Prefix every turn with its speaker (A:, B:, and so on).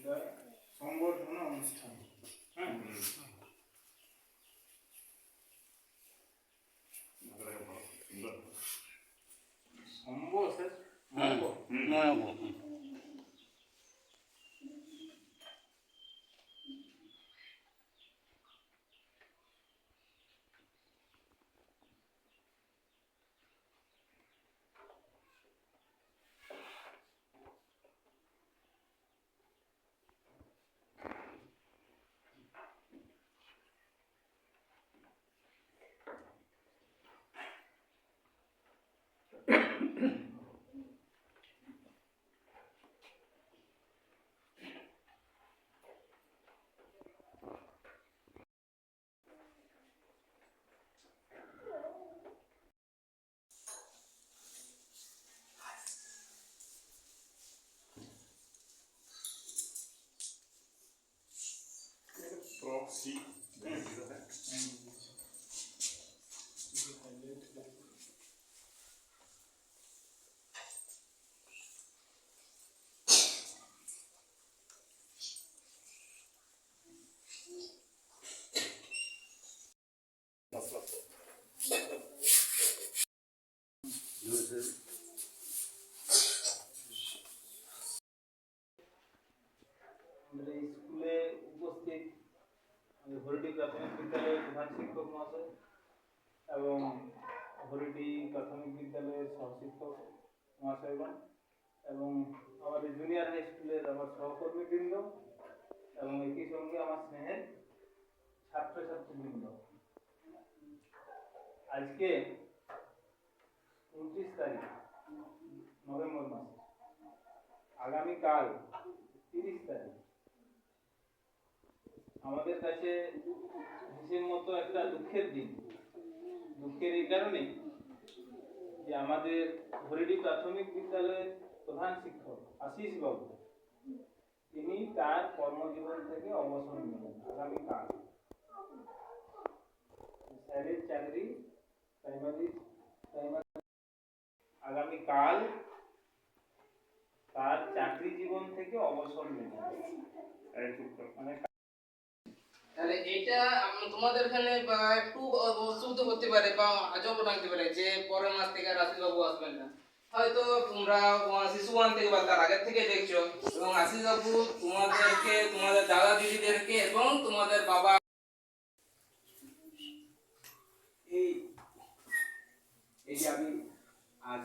A: এটা সংবর্ধনা অনুষ্ঠান হ্যাঁ সম্ভ sir Andrei, escolhe o gostei. Né, Haridi প্রাথমিক বিদ্যালয়ের প্রধান শিক্ষক মহাশয় এবং হরিডি প্রাথমিক বিদ্যালয়ের সহশিক্ষক মহাশয়গণ এবং আমাদের জুনিয়র হাই স্কুলের আমার সহকর্মীবৃন্দ এবং একই সঙ্গে আমার স্নেহের ছাত্রছাত্রীবৃন্দ। আজকে উনত্রিশ তারিখ, নভেম্বর মাস। আগামীকাল তিরিশ তারিখ। কাছে হিসেব মতো একটা দুঃখের দিন। দুঃখের এই কারণে যে আমাদের হরিডি প্রাথমিক বিদ্যালয়ের প্রধান শিক্ষক আশিস বাবু তিনি তার কর্মজীবন থেকে অবসর নেবেন আগামীকাল স্যারের চাকরি প্রাইমারি প্রাইমারি আগামীকাল তার চাকরি জীবন থেকে অবসর নেবেন মানে
B: তাহলে এটা আম- তোমাদের এখানে বা একটু অসুবিধা হতে পারে বা আজব লাগতে পারে যে পরের মাস থেকে রাশি বাবু আসবেন না। হয়তো তোমরা আহ, শিশু ওয়ান থেকে বা তার আগের থেকে দেখছ এবং আশিস বাবু তোমাদেরকে তোমাদের দাদা দিদিদেরকে এবং তোমাদের বাবা
C: এই এই যে আমি আজ